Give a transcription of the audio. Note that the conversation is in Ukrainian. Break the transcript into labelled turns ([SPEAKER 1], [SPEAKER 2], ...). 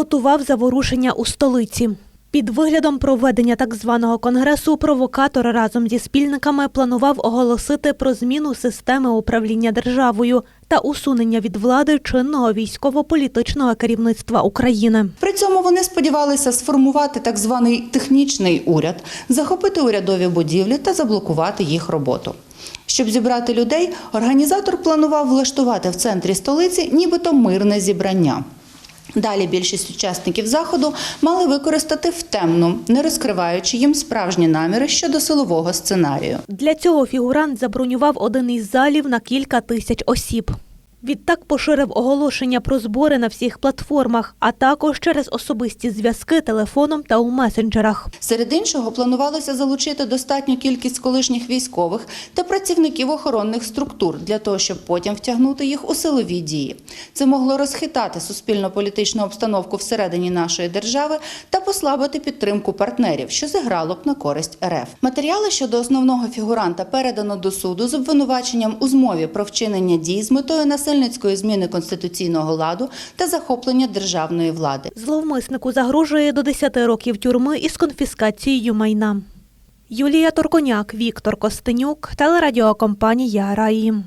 [SPEAKER 1] готував заворушення у столиці. Під виглядом проведення так званого конгресу провокатор разом зі спільниками планував оголосити про зміну системи управління державою та усунення від влади чинного військово-політичного керівництва України.
[SPEAKER 2] При цьому вони сподівалися сформувати так званий технічний уряд, захопити урядові будівлі та заблокувати їх роботу. Щоб зібрати людей, організатор планував влаштувати в центрі столиці нібито мирне зібрання. Далі більшість учасників заходу мали використати в темну, не розкриваючи їм справжні наміри щодо силового сценарію.
[SPEAKER 1] Для цього фігурант забронював один із залів на кілька тисяч осіб. Відтак поширив оголошення про збори на всіх платформах, а також через особисті зв'язки телефоном та у месенджерах.
[SPEAKER 2] Серед іншого планувалося залучити достатню кількість колишніх військових та працівників охоронних структур для того, щоб потім втягнути їх у силові дії. Це могло розхитати суспільно-політичну обстановку всередині нашої держави та послабити підтримку партнерів, що зіграло б на користь РФ. Матеріали щодо основного фігуранта передано до суду з обвинуваченням у змові про вчинення дій з метою насильницької зміни конституційного ладу та захоплення державної влади.
[SPEAKER 1] Зловмиснику загрожує до 10 років тюрми із конфіскацією майна. Юлія Торконяк, Віктор Костенюк, телерадіокомпанія Раїм.